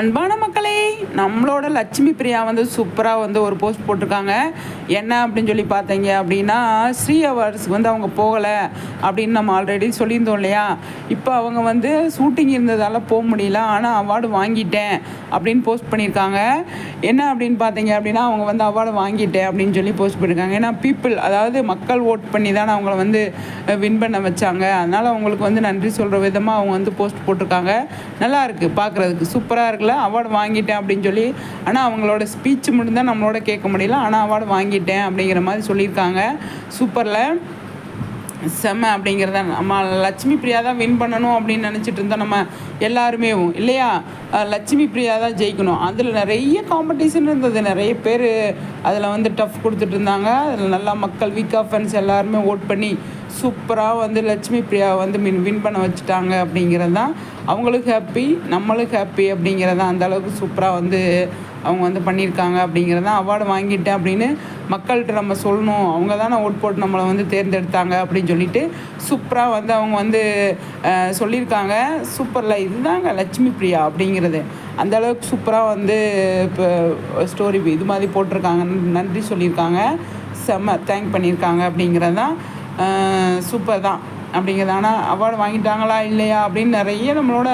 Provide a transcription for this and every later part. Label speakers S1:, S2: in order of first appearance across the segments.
S1: அன்பான மக்களே நம்மளோட லட்சுமி பிரியா வந்து சூப்பராக வந்து ஒரு போஸ்ட் போட்டிருக்காங்க. என்ன அப்படின்னு சொல்லி பார்த்தீங்க அப்படின்னா ஸ்ரீ அவார்ட்ஸ்க்கு வந்து அவங்க போகலை அப்படின்னு நம்ம ஆல்ரெடி சொல்லியிருந்தோம் இல்லையா? இப்போ அவங்க வந்து ஷூட்டிங் இருந்ததால் போக முடியல ஆனால் அவார்டு வாங்கிட்டேன் அப்படின்னு போஸ்ட் பண்ணியிருக்காங்க. என்ன அப்படின்னு பார்த்தீங்க அப்படின்னா அவங்க வந்து அவார்டு வாங்கிட்டேன் அப்படின்னு சொல்லி போஸ்ட் பண்ணியிருக்காங்க. ஏன்னா பீப்புள் அதாவது மக்கள் ஓட் பண்ணி தானே அவங்கள வந்து வின் பண்ண வச்சாங்க. அதனால் அவங்களுக்கு வந்து நன்றி சொல்கிற விதமாக அவங்க வந்து போஸ்ட் போட்டிருக்காங்க. நல்லா இருக்குது பார்க்குறதுக்கு. சூப்பராக இருக்குல்ல? அவார்டு வாங்கிட்டேன் அப்படின்னு சொல்லி ஆனால் அவங்களோட ஸ்பீச் மட்டும்தான் நம்மளோட கேட்க முடியல. ஆனால் அவார்டு வாங்கிட்டேன் அப்படிங்கிற மாதிரி சொல்லியிருக்காங்க. சூப்பரில் செம்ம அப்படிங்கிறத நம்ம லட்சுமி பிரியா தான் வின் பண்ணணும் அப்படின்னு நினச்சிட்டு இருந்தோம் நம்ம எல்லாருமே. இல்லையா? லட்சுமி பிரியா தான் ஜெயிக்கணும். அதில் நிறைய காம்படிஷன் இருந்தது. நிறைய பேர் அதில் வந்து டஃப் கொடுத்துட்டு இருந்தாங்க. அதில் நல்லா மக்கள் வீக்கா ஃபேன்ஸ் எல்லாருமே ஓட் பண்ணி சூப்பராக வந்து லட்சுமி பிரியா வந்து மின் வின் பண்ண வச்சுட்டாங்க அப்படிங்கிறது தான் அவங்களுக்கு ஹாப்பி நம்மளுக்கு ஹாப்பி அப்படிங்கிறது தான் அந்த அளவுக்கு சூப்பராக வந்து அவங்க வந்து பண்ணியிருக்காங்க அப்படிங்கிறது தான் அவார்டு வாங்கிட்டேன் அப்படின்னு மக்கள்கிட்ட நம்ம சொல்லணும். அவங்க தானே ஓட் போட்டு நம்மளை வந்து தேர்ந்தெடுத்தாங்க அப்படின்னு சொல்லிட்டு சூப்பராக வந்து அவங்க வந்து சொல்லியிருக்காங்க. சூப்பரில் இதுதாங்க லட்சுமி பிரியா அப்படிங்கிறது. அந்த அளவுக்கு சூப்பராக வந்து இப்போ ஸ்டோரி இது மாதிரி போட்டிருக்காங்க நன்றி சொல்லியிருக்காங்க. செம்ம தேங்க் பண்ணியிருக்காங்க அப்படிங்கிறது தான் சூப்பர் தான் அப்படிங்கிறது. ஆனால் அவார்டு வாங்கிட்டாங்களா இல்லையா அப்படின்னு நிறைய நம்மளோட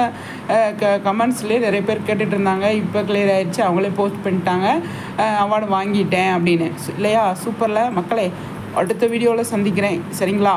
S1: க கமெண்ட்ஸ்லேயே நிறைய பேர் கேட்டுட்டு இருந்தாங்க இப்போ கிளியர் ஆயிடுச்சு. அவங்களே போஸ்ட் பண்ணிட்டாங்க. அவார்டு வாங்கிட்டேன் அப்படின்னு. இல்லையா? சூப்பரில். மக்களே அடுத்த வீடியோவில் சந்திக்கிறேன். சரிங்களா?